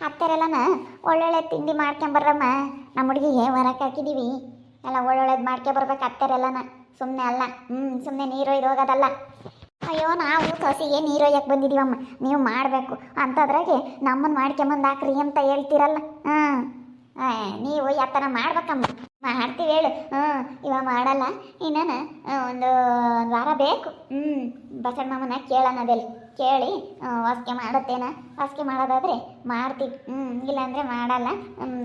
ಅತ್ತೆರೆಲ್ಲನ ಒಳ್ಳೊಳ್ಳೆ ತಿಂಡಿ ಮಾಡ್ಕೊಂಬರ್ರಮ್ಮ. ನಮ್ಮ ಹುಡುಗಿಗೆ ಹೊರಕ್ಕೆ ಹಾಕಿದ್ದೀವಿ ಎಲ್ಲ ಒಳ್ಳೊಳ್ಳೇದು ಮಾಡ್ಕೊಂಬರ್ಬೇಕು ಅತ್ತೆರೆಲ್ಲನ ಸುಮ್ಮನೆ ಅಲ್ಲ. ಹ್ಞೂ ಸುಮ್ಮನೆ ನೀರು ಒಯ್ದು ಹೋಗೋದಲ್ಲ. ಅಯ್ಯೋ, ನಾವು ಸೊಸಿಗೆ ನೀರು ಒಯ್ಯಕ್ಕೆ ಬಂದಿದ್ದೀವಮ್ಮ ನೀವು ಮಾಡಬೇಕು. ಅಂಥದ್ರಾಗೆ ನಮ್ಮನ್ನು ಮಾಡ್ಕೊಂಬಂದು ಹಾಕ್ರಿ ಅಂತ ಹೇಳ್ತೀರಲ್ಲ. ಹಾಂ. ನೀವು ಯಾವ ಥರ ಮಾಡ್ಬೇಕಮ್ಮ. ಮಾಡ್ತೀವಿ ಹೇಳು. ಹ್ಞೂ ಇವಾಗ ಮಾಡಲ್ಲ. ಇನ್ನೇನು ಒಂದು ವಾರ ಬೇಕು. ಹ್ಞೂ ಬಸಣ್ಣ ಮಾಮನ ಕೇಳೋಣದಲ್ಲಿ ಕೇಳಿ ಹೊಸ್ಕೆ ಮಾಡುತ್ತೇನ? ಹೊಸ್ಕೆ ಮಾಡೋದಾದ್ರೆ ಮಾಡ್ತೀವಿ. ಹ್ಞೂ ಇಲ್ಲಾಂದರೆ ಮಾಡಲ್ಲ.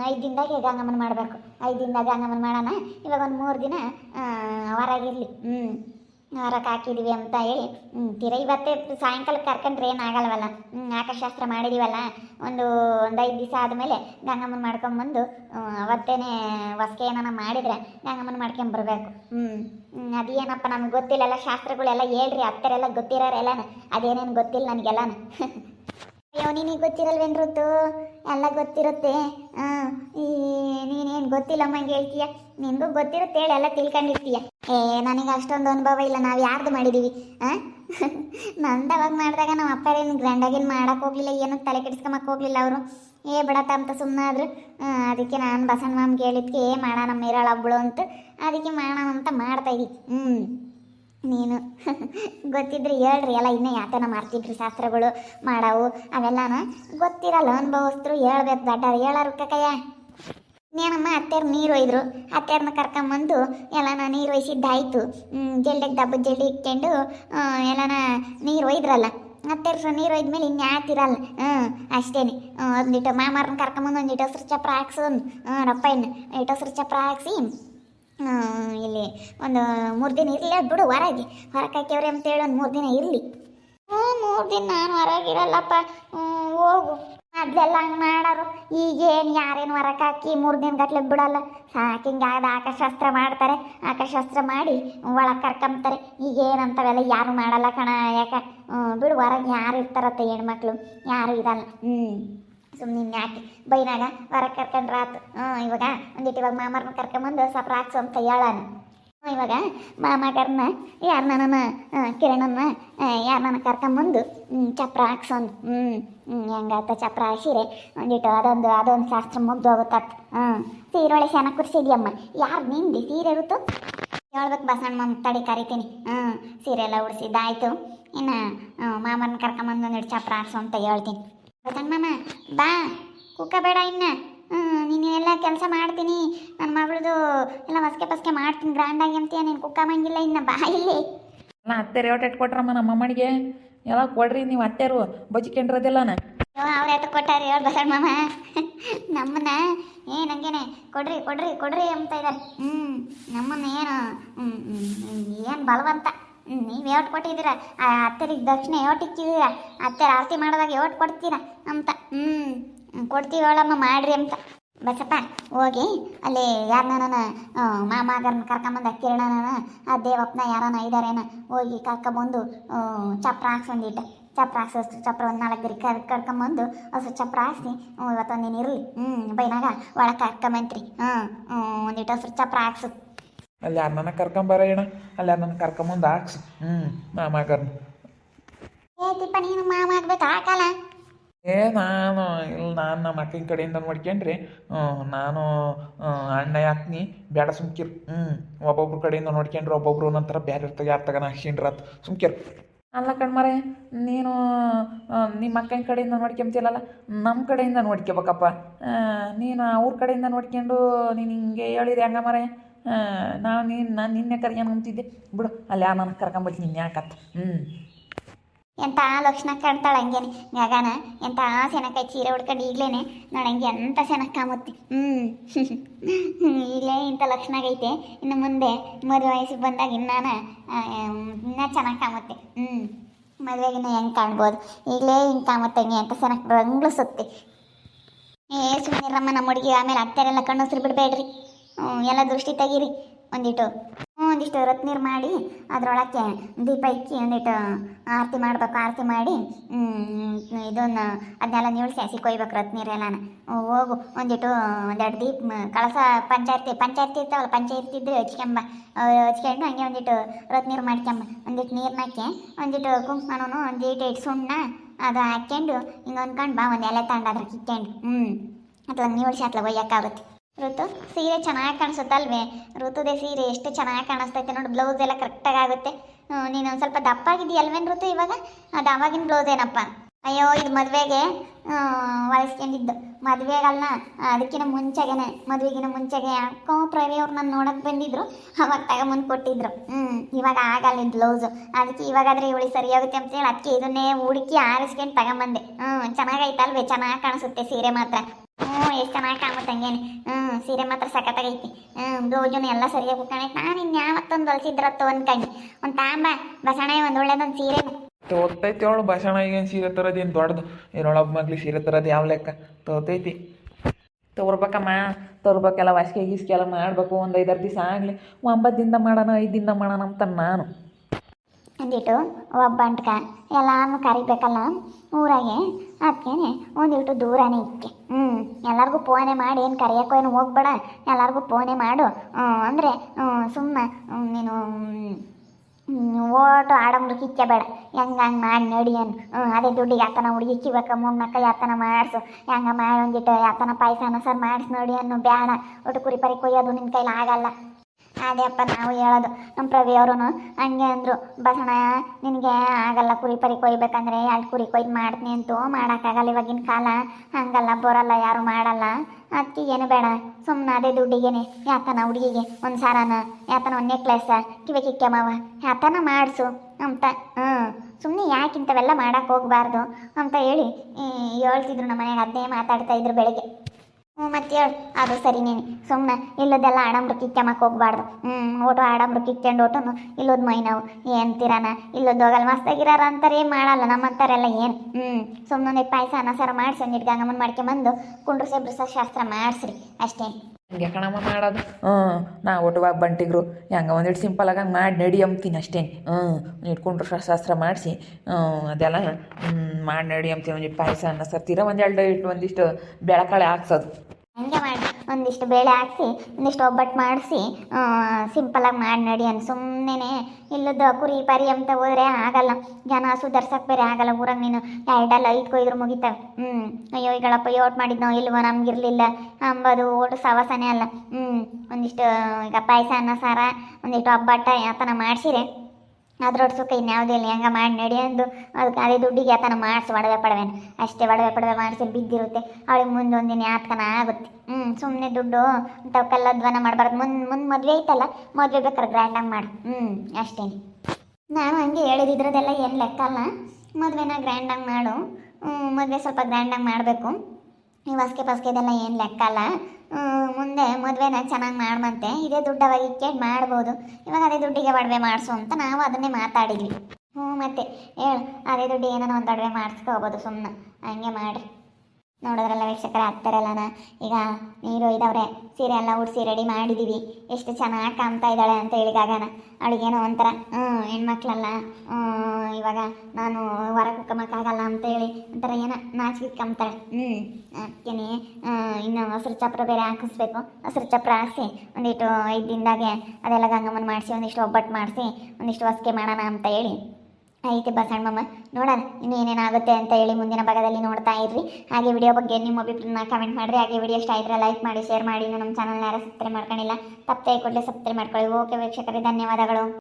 ಐದು ದಿನದಾಗೆ ಗಂಗಮ್ಮನ ಮಾಡಬೇಕು. ಐದು ದಿನದಾಗ ಗಂಗಮ್ಮನ ಮಾಡೋಣ. ಇವಾಗ ಒಂದು ಮೂರು ದಿನ ಹೊರಗಿರಲಿ ಹ್ಞೂ ಹೊರಗೆ ಹಾಕಿದೀವಿ ಅಂತ ಹೇಳಿ. ತೀರ ಇವತ್ತೇ ಸಾಯಂಕಾಲ ಕರ್ಕೊಂಡ್ರೆ ಏನಾಗಲ್ವಲ್ಲ ಆಕಾಶಾಸ್ತ್ರ ಮಾಡಿದೀವಲ್ಲ? ಒಂದು ಒಂದು ಐದು ದಿವಸ ಆದಮೇಲೆ ಗಂಗಮ್ಮನ ಮಾಡ್ಕೊಂಬಂದು ಅವತ್ತೇ ಅವತ್ತೇನೆ ಹೊಸ್ಕೆ ಏನಾನ ಮಾಡಿದ್ರೆ ಗಂಗಮ್ಮನ ಮಾಡ್ಕೊಂಬರ್ಬೇಕು ಹ್ಞೂ ಅದೇನಪ್ಪ ನಮ್ಗೆ ಗೊತ್ತಿಲ್ಲಲ್ಲ? ಶಾಸ್ತ್ರಗಳೆಲ್ಲ ಹೇಳ್ರಿ ಅತ್ತರೆಲ್ಲ ಗೊತ್ತಿರೋರೆಲ್ಲ ಅದೇನೇನು ಗೊತ್ತಿಲ್ಲ ನನಗೆಲ್ಲ ಅಯ್ಯೋ, ನಿನಗೆ ಗೊತ್ತಿರಲ್ವೇನ್ರುತ್ತು ಎಲ್ಲ ಗೊತ್ತಿರುತ್ತೆ. ಹಾಂ ನೀನೇನು ಗೊತ್ತಿಲ್ಲಮ್ಮ ಹಂಗೆ ಹೇಳ್ತೀಯ? ನಿನಗೂ ಗೊತ್ತಿರುತ್ತೆ ಹೇಳಿ, ಎಲ್ಲ ತಿಳ್ಕೊಂಡಿರ್ತೀಯ. ಏ, ನನಗೆ ಅಷ್ಟೊಂದು ಅನುಭವ ಇಲ್ಲ, ನಾವು ಯಾರ್ದು ಮಾಡಿದ್ದೀವಿ ಹಾಂ ಅವಾಗ ಮಾಡಿದಾಗ ನಮ್ಮ ಅಪ್ಪ ಏನು ಗ್ರ್ಯಾಂಡಾಗೇನು ಮಾಡಕ್ಕೆ ಹೋಗಲಿಲ್ಲ, ಏನು ತಲೆ ಕೆಡಿಸ್ಕೊಂಬಕ್ಕೆ ಹೋಗಲಿಲ್ಲ ಅವರು. ಏ ಬಿಡತ್ತ ಅಂತ ಸುಮ್ಮನಾದ್ರು ಅದಕ್ಕೆ ನಾನು ಬಸಣ್ಣ ಮಾಮ್ಗೆ ಹೇಳಿದ್ಕೆ ಮಾಡೋಣ ಮೀರಾಳ ಒಬ್ಳು ಅಂತ. ಅದಕ್ಕೆ ಮಾಡೋಣ ಅಂತ ಮಾಡ್ತಾ ಇದ್ದೀವಿ ಹ್ಞೂ ನೀನು. ಗೊತ್ತಿದ್ರೆ ಹೇಳ್ರಿ, ಎಲ್ಲ ಇನ್ನೂ ಯಾತನ ಮಾಡ್ತಿದ್ರಿ ಶಾಸ್ತ್ರಗಳು ಮಾಡವು, ಅವೆಲ್ಲನ ಗೊತ್ತಿರಲ್ಲ ಅನುಭವಸ್ತರು ಹೇಳ್ಬೇಕು ದಡ್ಡ ಹೇಳಾರು ಕಕ್ಕಯ್ಯ ಇನ್ನೇನಮ್ಮ ಅತ್ತೆಯರು ನೀರು ಒಯ್ದ್ರು. ಅತ್ತೆಯರ್ನ ಕರ್ಕೊಂಬಂದು ಎಲ್ಲನ ನೀರು ಒಯ್ಸಿದ್ದಾಯ್ತು ಜಲ್ಡಿಗೆ ದಬ್ಬ ಜಲ್ಡಿ ಇಟ್ಕೊಂಡು ಎಲ್ಲನ ನೀರು ಒಯ್ದ್ರಲ್ಲ. ಅತ್ತೆರ್ಸು ನೀರು ಒಯ್ದ್ಮೇಲೆ ಇನ್ನು ಯಾತಿರಲ್ಲ ಹ್ಞೂ ಅಷ್ಟೇನೆ. ಒಂದಿಟ್ಟು ಮಾಮಾರನ್ನ ಕರ್ಕೊಂಬಂದು ಒಂದಿಟ್ಟು ಹಸ್ರು ಚಪ್ರ ಹಾಕ್ಸು ಹ್ಞೂ ರಪ್ಪಯ್ಯನ ಇಟ್ಟು ಹಸ್ರು ಚಪ್ರ ಹಾಕ್ಸಿ ಇಲ್ಲಿ ಒಂದು ಮೂರು ದಿನ ಇರಲಿ ಬಿಡು ಹೊರಗೆ ಹೊರಗೆ ಹಾಕ್ಯವ್ರಿ ಅಂತೇಳಿ ಒಂದು ಮೂರು ದಿನ ಇರಲಿ. ಹ್ಞೂ ಮೂರು ದಿನ ನಾನು ಹೊರಗಿರಲ್ಲಪ್ಪ. ಹ್ಞೂ ಹೋಗು. ಮೊದಲೆಲ್ಲ ಹಂಗೆ ಮಾಡೋರು. ಈಗೇನು ಯಾರೇನು ಹೊರಕ್ಕೆ ಹಾಕಿ ಮೂರು ದಿನ ಗಟ್ಲೆ ಬಿಡಲ್ಲ. ಸಾಕು ಆದ ಆಕಾಶಾಸ್ತ್ರ ಮಾಡ್ತಾರೆ. ಆಕಾಶಾಸ್ತ್ರ ಮಾಡಿ ಒಳಗೆ ಕರ್ಕೊಂತಾರೆ ಈಗೇನಂತವೆಲ್ಲ ಯಾರು ಮಾಡಲ್ಲ ಕಣ ಯಾಕೆ? ಬಿಡು, ಹೊರಗೆ ಯಾರು ಇರ್ತಾರತ್ತ ಹೆಣ್ಮಕ್ಳು? ಯಾರು ಇರಲ್ಲ ಹ್ಞೂ ಸುಮ್ಮನೆ ಯಾಕೆ? ಬೈನಾಗ ಹೊರ ಕರ್ಕೊಂಡ್ರೆ ಆತು. ಹ್ಞೂ, ಇವಾಗ ಒಂದಿಟ್ಟು ಇವಾಗ ಮಾಮರ್ನ ಕರ್ಕೊಂಬಂದು ಸಪ್ರ ಹಾಕ್ಸು ಅಂತ ಹೇಳಾನ. ಇವಾಗ ಮಾಮಗರ್ನ ಯಾರನ್ನ ಕಿರಣನ್ನ ಯಾರನ್ನ ಕರ್ಕೊಂಬಂದು ಚಪ್ರ ಹಾಕ್ಸೋನು ಹ್ಞೂ ಹೆಂಗಾತ ಚಪ್ರ ಹಾಸಿರೆ ಒಂದಿಟ್ಟು ಅದೊಂದು ಅದೊಂದು ಶಾಸ್ತ್ರ ಮುಗ್ದು ಹೋಗುತ್ತಪ್ಪ ಹ್ಞೂ ಸೀರೆ ಒಳಗೆ ಶಾನ ಕುರ್ಸಿದ್ಯಮ್ಮ ಯಾರು ನಿಂದು ಸೀರೆ ಇರುತ್ತು ಹೇಳ್ಬೇಕು ಬಸಣ್ಣ ಮಾಮ, ತಡಿ ಕರಿತೀನಿ. ಹ್ಞೂ, ಸೀರೆ ಎಲ್ಲ ಉಡ್ಸಿದ್ದಾಯ್ತು. ಇನ್ನು ಮಾಮನ ಕರ್ಕೊಂಬಂದು ಒಂದಿಟ್ಟು ಚಪ್ರ ಹಾಕ್ಸು ಅಂತ ಹೇಳ್ತೀನಿ. ಮಾಮ ಬಾ ಕುಕ್ಕ ಬೇಡ ಇನ್ನ ನೀನು ಎಲ್ಲ ಕೆಲಸ ಮಾಡ್ತೀನಿ. ನನ್ನ ಮಗಳದು ಎಲ್ಲ ಮಸ್ಕೆ ಪಸ್ಕೆ ಮಾಡ್ತೀನಿ. ಗ್ರ್ಯಾಂಡಾಗಿ ಅಂತೀಯ ನೀನು ಕುಕ್ಕ ಮಂಗಿಲ್ಲ ಇನ್ನ ಬಾ ಇಲ್ಲಿ. ಅಲ್ಲ ರೇಟ್ ಎಟ್ ಕೊಟ್ರಮ್ಮ ನಮ್ಮ ಅಮ್ಮನಿಗೆ ಎಲ್ಲ ಕೊಡ್ರಿ ನೀವು ಅತ್ತೆರು ಬಜ್ಜಿ ಅಯ್ಯೋ ಅವ್ರು ಎತ್ತ ಕೊಟ್ಟಾರೆ ಹೇಳ್ ಬಸಣ್ಣ ಮಾಮ. ನಮ್ಮನ್ನ ಏ ನಂಗೇನೆ ಕೊಡ್ರಿ ಕೊಡ್ರಿ ಕೊಡ್ರಿ ಅಂತ ಇದ್ದಾರೆ ಹ್ಞೂ ನಮ್ಮನ್ನ ಏನು ಏನು ಬಲವಂತ. ನೀವು ಏಟ್ ಕೊಟ್ಟಿದ್ದೀರ? ಆ ಅತ್ತೆರಿಗೆ ದಕ್ಷಿಣ ಯಾವ್ ಇಕ್ಕಿದ್ದೀರ ಅತ್ತೆ ಆರತಿ ಮಾಡಿದಾಗ ಏಟ್ ಕೊಡ್ತೀರಾ ಅಂತ. ಹ್ಞೂ ಕೊಡ್ತೀವಿ ಹೇಳಮ್ಮ ಮಾಡ್ರಿ ಅಂತ. ಬಸಪ್ಪ, ಹೋಗಿ ಅಲ್ಲಿ ಯಾರನ್ನ ಮಾಮಾಗರನ್ನ ಕರ್ಕೊಂಬಂದ ಕಿರಣನ ಆ ದೇವಪ್ಪನ ಯಾರನ್ನ ಇದ್ದಾರೇನ ಹೋಗಿ ಕರ್ಕೊಂಬಂದು ಚಪ್ರ ಹಾಕ್ಸೊಂದಿಟ್ಟು ಚಪ್ರ ಹಾಕ್ಸೋಷ್ಟು, ಚಪ್ರ ಒಂದು ನಾಲ್ಕು ಗರಿ ಕರ್, ಕರ್ಕೊಂಬಂದು ಹೊಸ ಚಪ್ರ ಹಾಕ್ಸಿ ಇವತ್ತೊಂದಿನ ಇರಲಿ. ಹ್ಞೂ ಬೈನಾಗ ಒಳಗೆ ಕರ್ಕೊಂಬಂತ್ರಿ ಹ್ಞೂ ಒಂದಿಟ್ಟು ಹಸ್ರು ಚಪ್ರ ಹಾಕ್ಸು. ಅಲ್ಲಿ ಯಾರನ್ನ ಕರ್ಕೊಂಬರ ಏನ ಅಲ್ಲಿ ಯಾರನ್ನ ಕರ್ಕೊಂಬಂದು ಹಾಕ್ಸು. ಹ್ಞೂ ಮಾಮಾಗರ್ನ. ಏ ತಿಪ್ಪ ನೀನು ಮಾಮ ಆಗ್ಬೇಕು ಹಾಕಲ್ಲ ಏ ನಾನು ಇಲ್ಲ ನಾನು ನಮ್ಮ ಅಕ್ಕನ ಕಡೆಯಿಂದ ನೋಡ್ಕೊಂಡ್ರಿ. ನಾನು ಅಣ್ಣ ಯಾಕ್ನಿ ಬೇಡ ಸುಮ್ಕಿರ್. ಹ್ಞೂ ಒಬ್ಬೊಬ್ರ ಕಡೆಯಿಂದ ನೋಡ್ಕೊಂಡ್ರಿ ಒಬ್ಬೊಬ್ರು ನಂತರ ಬೇರೆ ಇರ್ತಾಗ ಯಾರು ತಗನ ಹಾಕ್ಸಿಂಡ್ರತ್ ಸುಮ್ಕಿರ್. ಅಲ್ಲ ಕಣ್ಮರೆ ನೀನು ನಿಮ್ಮ ಅಕ್ಕನ ಕಡೆಯಿಂದ ನೋಡ್ಕೊಂತಿಲ್ಲಲ್ಲ ನಮ್ಮ ಕಡೆಯಿಂದ ನೋಡ್ಕೋಬೇಕಪ್ಪ. ನೀನು ಅವ್ರ ಕಡೆಯಿಂದ ನೋಡ್ಕೊಂಡು ನೀನು ಹಿಂಗೆ ಹೇಳಿದೆ ಹಂಗ ಮರೆ ನಾವು ನೀನು ನಾನು ನಿನ್ನೆ ಕರ್ಕೊಂಡು ಅಂತಿದ್ದೆ ಬಿಡು, ಅಲ್ಲಿ ಯಾರು ನನಗೆ ಕರ್ಕೊಂಬತ್ತೀನಿ ನಿನ್ನ ಯಾಕತ್ತ ಹ್ಞೂ ಎಂತ ಲಕ್ಷಣ ಕಾಣ್ತಾಳೆ ಹಂಗೇನೆ ಗಗನ ಎಂತ ಸೆನಕೈ ಚೀರೆ ಉಡ್ಕೊಂಡು ಈಗ್ಲೇನೆ? ನೋಡಂಗೆ ಎಂತ ಸೆನಕ್ ಕಾಮುತ್ತೆ ಹ್ಞೂ ಈಗಲೇ ಇಂಥ ಲಕ್ಷಣ ಆಗೈತೆ ಇನ್ನು ಮುಂದೆ ಮದುವೆ ವಯಸ್ಸಿಗೆ ಬಂದಾಗ ಇನ್ನಾನ ಇನ್ನೂ ಚೆನ್ನಾಗಿ ಕಾಮುತ್ತೆ ಹ್ಞೂ ಮದುವೆಗಿನ್ನ ಹೆಂಗೆ ಕಾಣ್ಬೋದು? ಈಗಲೇ ಹಿಂಗೆ ಕಾಮುತ್ತೆ ಹಿಂಗೆ ಎಂತ ಸೆನಕ್ ರಂಗ್ಳು ಸುತ್ತಿ. ಏ ಸುಮ್ಮನಿರಮ್ಮ ನಮ್ಮ ಹುಡುಗಿ ಆಮೇಲೆ ಅತ್ತೆರೆಲ್ಲ ಕಣ್ಣು ಬಿಡಬೇಡ್ರಿ. ಎಲ್ಲ ದೃಷ್ಟಿ ತೆಗೀರಿ. ಒಂದಿಟ್ಟು ಒಂದಿಷ್ಟು ರತ್ನೀರು ಮಾಡಿ, ಅದರೊಳಕ್ಕೆ ದೀಪ ಇಕ್ಕಿ ಒಂದಿಟ್ಟು ಆರತಿ ಮಾಡ್ಬೇಕು, ಆರತಿ ಮಾಡಿ ಇದನ್ನ ಅದನ್ನೆಲ್ಲ ನಿಲ್ಸಿ ಹಸಿ ಕೊಯ್ಬೇಕು ರತ್ನೀರೆಲ್ಲನ ಹೋಗು, ಒಂದಿಟ್ಟು ಒಂದೆರಡು ದೀಪ ಕಳಸ ಪಂಚಾಯತಿ ಪಂಚಾಯತಿ ಇರ್ತಾವಲ್ಲ, ಪಂಚಾಯತಿ ಇದ್ರೆ ಹಚ್ಕೊಂಬ ಹಚ್ಕೊಂಡು ಹಂಗೆ ಒಂದಿಟ್ಟು ರತ್ನೀರು ಮಾಡ್ಕೊಂಬ. ಒಂದಿಟ್ಟು ನೀರ್ನಾಕೆ ಒಂದಿಟ್ಟು ಕುಂಕುಮನೂ ಒಂದಿಟ್ಟು ಇಟ್ಟು ಸುಣ್ಣ ಅದು ಹಾಕ್ಕೊಂಡು ಹಿಂಗೆ ಅಂದ್ಕೊಂಡು ಬಾ, ಒಂದು ಎಲೆ ತಗೊಂಡಾದ್ರೆ ಕಿತ್ಕೊಂಡು ಹ್ಞೂ ಅಥವಾ ನೀವು ಶಾತ್ಲ ಒಯ್ಯಕ್ಕಾಗುತ್ತೆ ಋತು, ಸೀರೆ ಚೆನ್ನಾಗಿ ಕಾಣಿಸುತ್ತಲ್ವೇ? ಋತುದೇ ಸೀರೆ ಎಷ್ಟು ಚೆನ್ನಾಗಿ ಕಾಣಿಸ್ತೈತೆ ನೋಡಿ ಬ್ಲೌಸ್ ಎಲ್ಲ ಕರೆಕ್ಟಾಗಿ ಆಗುತ್ತೆ. ನೀನು ಒಂದು ಸ್ವಲ್ಪ ದಪ್ಪಾಗಿದೆಯಲ್ವೇನು ಋತು ಇವಾಗ? ಅದು ಅವಾಗಿನ ಬ್ಲೌಸ್ ಏನಪ್ಪ? ಅಯ್ಯೋ, ಇದು ಮದುವೆಗೆ ವಯಸ್ಕೊಂಡಿದ್ದು. ಮದುವೆಗಲ್ಲ ಅದಕ್ಕಿಂತ ಮುಂಚೆಗೆನೆ ಮದುವೆಗಿನ ಮುಂಚೆಗೆ ಯಾಕೋ ಪ್ರವಿ ಅವ್ರು ನಾನು ನೋಡಕ್ಕೆ ಬಂದಿದ್ರು, ಅವಾಗ ತಗೊಂಬಂದು ಕೊಟ್ಟಿದ್ರು. ಹ್ಞೂ ಇವಾಗ ಆಗಲ್ಲ ಬ್ಲೌಸು ಅದಕ್ಕೆ ಇವಾಗಾದ್ರೆ ಇವಳಿ ಸರಿಯಾಗುತ್ತೆ ಅಂತೇಳಿ ಅದಕ್ಕೆ ಇದನ್ನೇ ಹುಡುಕಿ ಆರಿಸ್ಕೊಂಡು ತಗೊಂಬಂದೆ. ಹ್ಞೂ ಚೆನ್ನಾಗೈತಲ್ವೇ? ಚೆನ್ನಾಗಿ ಕಾಣಿಸುತ್ತೆ ಸೀರೆ ಮಾತ್ರ. ಹ್ಞೂ ಎಷ್ಟು ಚೆನ್ನಾಗಿ ಕಾಣುತ್ತೆ ಹಂಗೇನೆ. ಹ್ಞೂ ಸೀರೆ ಮಾತ್ರ ಸಖತ್ತಾಗೈತಿ ಹ್ಞೂ ಬ್ಲೌಜುನು ಎಲ್ಲ ಸರಿಯಾಗಿ ಉಟ್ಕೊಂಡೈತೆ ನಾನು ಇನ್ಯಾವತ್ತೊಂದು ಹೊಲ್ಸಿದ್ರತ್ತು ಅನ್ಕಂಡು. ಒಂದು ತಾಂಬ ಬಸಣ ಒಂದು ಒಳ್ಳೇದೊಂದು ಸೀರೆ. ತೋತೈತಿ ಅವಳು ಭಾಷಣ ಏನು ಸೀರೆ ತರೋದೇನು ದೊಡ್ಡದು? ಏನೊಳೊಬ್ಬ ಮಗ್ಲಿ ಸೀರೆ ತರೋದು ಯಾವ ಲೆಕ್ಕ? ತೋತೈತಿ. ತೋರ್ಬೇಕಮ್ಮ, ತೋರ್ಬೇಕೆಲ್ಲ ವಾಸಿಗೆ ಗೀಸಿಗೆ ಎಲ್ಲ ಮಾಡಬೇಕು. ಒಂದು ಐದಾರು ದಿವಸ ಆಗಲಿ. ಒಂಬತ್ತು ದಿನದ ಮಾಡೋಣ, ಐದು ದಿನದ ಮಾಡೋಣ ಅಂತ ನಾನು. ಅಂದಿಟ್ಟು ಒಬ್ಬಂಟ್ಕ ಎಲ್ಲಾನು ಕರಿಬೇಕಲ್ಲ ಊರಾಗೆ. ಅದಕ್ಕೇನೆ ಒಂದಿಟ್ಟು ದೂರನೇ ಇಕ್ಕೆ. ಹ್ಞೂ ಎಲ್ಲರಿಗೂ ಫೋನೇ ಮಾಡಿ ಏನು ಕರೆಯೋಕ್ಕೋ ಏನು ಹೋಗ್ಬೇಡ. ಎಲ್ಲರಿಗೂ ಫೋನೇ ಮಾಡು. ಅಂದರೆ ಸುಮ್ಮನೆ ನೀನು ಓಟು ಆಡಂಬ್ರು ಕಿಚ್ಚಬೇಡ ಬೇಡ ಹೆಂಗ ಹಂಗೆ ಮಾಡಿ ನಡಿ ಅನ್. ಹ್ಞೂ ಅದೇ ದುಡ್ಡು ಯಾತನ ಹುಡುಗಿ ಕಿವಕ್ಕ ಮೂಗ್ನಕ್ಕ ಯಾತನ ಮಾಡಿಸು. ಹೆಂಗೆ ಮಾಡಿ ಒಂದಿಟ್ಟು ಯಾತನ ಪಾಯಸನ ಸರ್ ಮಾಡಿಸಿ ನೋಡಿ ಅನ್ನು. ಬೇಡ ಒಟ್ಟು ಕುರಿ ಪರಿ ಕೊಯ್ಯೋದು ನಿನ್ನ ಕೈಲಿ ಆಗಲ್ಲ. ಅದೇ ನಾವು ಹೇಳೋದು. ನಮ್ಮ ಪ್ರವಿ ಅವರು ಹಂಗೆ ಅಂದರು ಬಸಣ ನಿನಗೆ ಆಗಲ್ಲ ಕುರಿ ಪರಿ ಕೊಯ್ಬೇಕಂದ್ರೆ ಎರಡು ಕುರಿ ಕೊಯ್ದು ಮಾಡ್ತೀನಿ ಅಂತೂ. ಮಾಡೋಕ್ಕಾಗಲ್ಲ ಇವಾಗಿನ ಕಾಲ. ಹಂಗಲ್ಲ, ಬರಲ್ಲ, ಯಾರು ಮಾಡಲ್ಲ. ಅದಕ್ಕೆ ಏನು ಬೇಡ. ಸುಮ್ಮನೆ ಅದೇ ದುಡ್ಡಿಗೇನೆ. ಯಾತನ ಹುಡುಗಿಗೆ ಒಂದು ಸಾರನ. ಯಾತನ ಒಂದನೇ ಕ್ಲಾಸ ಕಿವಿ ಕಿಕ್ಕೆಮ್ಮವ ಯಾತನ ಮಾಡಿಸು. ಅಂತ. ಹ್ಞೂ. ಸುಮ್ಮನೆ ಯಾಕೆ ಇಂಥವೆಲ್ಲ ಮಾಡೋಕ್ಕೆ ಹೋಗಬಾರ್ದು. ಅಂತ ಹೇಳಿ ಹೇಳ್ತಿದ್ರು ನಮ್ಮ ಮನೆಗೆ. ಅದನ್ನೇ ಮಾತಾಡ್ತಾ ಇದ್ರು ಬೆಳಗ್ಗೆ. ಹ್ಞೂ, ಮತ್ತೆ ಹೇಳು. ಅದು ಸರಿ ನೀನು. ಸುಮ್ಮನೆ ಇಲ್ಲದೆಲ್ಲ ಆಡಂಬ್ರು ಕಿಕ್ಕಮಕ್ಕೆ ಹೋಗ್ಬಾರ್ದು. ಹ್ಞೂ ಓಟೋ ಆಡಂಬ್ರು ಕಿಕ್ಕೊಂಡು ಓಟೋನು ಇಲ್ಲೋದು ಮೈ ನಾವು ಏನು ತಿರಾನ? ಇಲ್ಲೋದು ಹೋಗಲ್ಲ ಮಸ್ತಾಗಿರಾರ ಅಂತಾರೆ, ಏನು ಮಾಡಲ್ಲ. ನಮ್ಮಂತಾರೆಲ್ಲ ಏನು? ಹ್ಞೂ ಸುಮ್ಮನೆ ಪಾಯಸ ಅನ್ನ ಸಾರ ಮಾಡಿಸಿ ಒಂದಿಟ್ಟು ಗಂಗಮ್ಮನ ಮಾಡ್ಕೊಂಬಂದು ಕುಂಡ್ರು ಶಾಸ್ತ್ರ ಮಾಡಿಸ್ರಿ ಅಷ್ಟೇ. ಹಂಗೆ ಕಣಮ್ಮ ಮಾಡೋದು. ಹ್ಞೂ, ನಾ ಒಟ್ಟುವಾಗ ಬಂಟಿಗ್ರು. ಹೆಂಗೆ ಒಂದಿಟ್ಟು ಸಿಂಪಲ್ ಹಂಗೆ ಮಾಡಿ ನಡಿ ಅಂಬ್ತೀನಿ ಅಷ್ಟೇ. ಹ್ಞೂ, ಇಟ್ಕೊಂಡ್ರು ಶಾಸ್ತ್ರ ಮಾಡಿಸಿ. ಅದೆಲ್ಲ ಮಾಡಿ ನಡಿ ಅಂಬ್ತೀನಿ. ಒಂದಿಟ್ಟು ಪಾಯಸ ಅನ್ನ ಸರ್ತೀರ ಒಂದೆರಡು ಇಟ್ಟು ಒಂದಿಷ್ಟು ಬೆಳಕಾಳೆ ಹಾಕ್ಸೋದು. ಹಂಗೆ ಮಾಡಿ ಒಂದಿಷ್ಟು ಬೇಳೆ ಹಾಕ್ಸಿ, ಒಂದಿಷ್ಟು ಒಬ್ಬಟ್ಟು ಮಾಡಿಸಿ ಸಿಂಪಲಾಗಿ ಮಾಡಿ ನಡಿ ಅನ್ ಸುಮ್ಮನೆ ಇಲ್ಲದ ಕುರಿ ಪರಿ ಅಂತ ಹೋದ್ರೆ ಆಗಲ್ಲ. ಜನ ಸುಧಾರ್ಸಕ್ಕೆ ಬೇರೆ ಆಗಲ್ಲ ಊರಾಗ ನೀನು. ಎರಡಲ್ಲ ಐದು ಕೊಯ್ದ್ರು ಮುಗಿತಾವೆ. ಹ್ಞೂ ಅಯ್ಯೋ, ಈಗಳಪ್ಪ ಯೋಟ್ ಮಾಡಿದ್ನೋ ಇಲ್ವೋ, ನಮಗಿರಲಿಲ್ಲ. ಅಂಬೋದು ಓಟು ಸವಾಸನೆ ಅಲ್ಲ. ಹ್ಞೂ ಒಂದಿಷ್ಟು ಈಗ ಪಾಯಸ, ಅನ್ನ, ಸಾರ, ಒಂದಿಷ್ಟು ಒಬ್ಬಟ್ಟ ಯಾತನ ಮಾಡಿಸಿರೆ. ಅದ್ರೊಟ್ಟು ಸುಖ ಇನ್ಯಾವುದೇ ಇಲ್ಲ. ಹೆಂಗ ಮಾಡಿ ನಡಿ ಅಂದು. ಅದಕ್ಕೆ ಅದೇ ದುಡ್ಡಿಗೆ ಆತನ ಮಾಡಿಸಿ ಒಡವೆ ಪಡವೆನ ಅಷ್ಟೇ ಒಡವೆ ಪಡವೆ ಮಾಡಿಸಿ ಬಿದ್ದಿರುತ್ತೆ. ಅವಳಿಗೆ ಮುಂದೆ ಒಂದಿನ ಯಾತಕನ ಆಗುತ್ತೆ. ಹ್ಞೂ ಸುಮ್ಮನೆ ದುಡ್ಡು ಇಂಥವಕ್ಕೆಲ್ಲ ಧ್ವನ ಮಾಡಬಾರ್ದು. ಮುಂದೆ ಮುಂದೆ ಮದುವೆ ಐತಲ್ಲ, ಮದುವೆ ಬೇಕಾದ್ರೆ ಗ್ರ್ಯಾಂಡಾಗಿ ಮಾಡು. ಹ್ಞೂ ಅಷ್ಟೇ ನಾನು ಹಂಗೆ ಹೇಳಿದ್ರದೆಲ್ಲ ಏನು ಲೆಕ್ಕ ಅಲ್ಲ. ಮದುವೆನ ಗ್ರ್ಯಾಂಡಾಗಿ ಮಾಡು. ಮದುವೆ ಸ್ವಲ್ಪ ಗ್ರ್ಯಾಂಡಾಗಿ ಮಾಡಬೇಕು. ಈ ಹೊಸ್ಕೆ ಪಸ್ಕೆದೆಲ್ಲ ಏನು ಲೆಕ್ಕ ಅಲ್ಲ. ಮುಂದೆ ಮದುವೆನ ಚೆನ್ನಾಗಿ ಮಾಡ್ಮಂತೆ ಇದೇ ದುಡ್ಡವಾಗಿ ಇಟ್ಕೊಂಡು ಮಾಡ್ಬೋದು. ಇವಾಗ ಅದೇ ದುಡ್ಡಿಗೆ ಒಡವೆ ಮಾಡಿಸು ಅಂತ ನಾವು ಅದನ್ನೇ ಮಾತಾಡಿದ್ವಿ. ಹ್ಞೂ ಮತ್ತೆ ಹೇಳು, ಅದೇ ದುಡ್ಡಿಗೆ ಏನಾನ ಒಂದು ಒಡವೆ ಮಾಡಿಸ್ಕೋಬೋದು ಸುಮ್ಮನೆ ಹಂಗೆ ಮಾಡಿರಿ. ನೋಡಿದ್ರಲ್ಲ ವೀಕ್ಷಕರ ಆಗ್ತಾರಲ್ಲನ ಈಗ ನೀರು ಇದಾವ್ರೆ, ಸೀರೆ ಎಲ್ಲ ಉಡಿಸಿ ರೆಡಿ ಮಾಡಿದೀವಿ. ಎಷ್ಟು ಚೆನ್ನಾಗಿ ಕಾಣ್ತಾ ಇದ್ದಾಳೆ ಅಂತ ಹೇಳಿದಾಗಣ ಅವಳಿಗೇನೋ ಒಂಥರ ಹ್ಞೂ ಹೆಣ್ಮಕ್ಳಲ್ಲ ಇವಾಗ ನಾನು ಹೊರಗೆ ಅಂತ ಹೇಳಿ ಒಂಥರ ಏನೋ ನಾಚಿಕೆ ಕಂಬ್ತಾಳೆ ಹ್ಞೂ ಅದಕ್ಕೇನೆ ಇನ್ನು ಹಸಿರು ಚಪ್ರ ಬೇರೆ ಹಾಕಿಸ್ಬೇಕು. ಹಸಿರು ಚಪ್ರ ಹಾಕಿಸಿ, ಒಂದಿಷ್ಟು ಐದು ದಿನದಾಗೆ ಅದೆಲ್ಲ ಗಂಗಮ್ಮನ ಮಾಡಿಸಿ, ಒಂದಿಷ್ಟು ಒಬ್ಬಟ್ಟು ಮಾಡಿಸಿ, ಒಂದಿಷ್ಟು ಹೊಸಕೆ ಮಾಡೋಣ ಅಂತ ಹೇಳಿ. ಐತೆ ಬಸಣ್ಣಮ್ಮ ನೋಡೋಣ, ಇನ್ನು ಏನೇನಾಗುತ್ತೆ ಅಂತ ಹೇಳಿ ಮುಂದಿನ ಭಾಗದಲ್ಲಿ ನೋಡ್ತಾ ಇರ್ರಿ. ಹಾಗೆ ವಿಡಿಯೋ ಬಗ್ಗೆ ನಿಮ್ಮ ಅಭಿಪ್ರಾಯನ ಕಮೆಂಟ್ ಮಾಡಿರಿ. ಹಾಗೆ ವಿಡಿಯೋ ಇಷ್ಟ ಆಯಿದ್ರೆ ಲೈಕ್ ಮಾಡಿ ಶೇರ್ ಮಾಡಿ. ನಮ್ಮ ಚಾನಲ್ನ ಯಾರು ಸಬ್ಸ್ಕ್ರೈಬ್ ಮಾಡ್ಕೊಂಡಿಲ್ಲ ತಪ್ಪೇ ಕೊಡಲಿ ಸಬ್ಸ್ಕ್ರೈಬ್ ಮಾಡ್ಕೊಳ್ಳಿ. ಓಕೆ ವೀಕ್ಷಕರೇ, ಧನ್ಯವಾದಗಳು.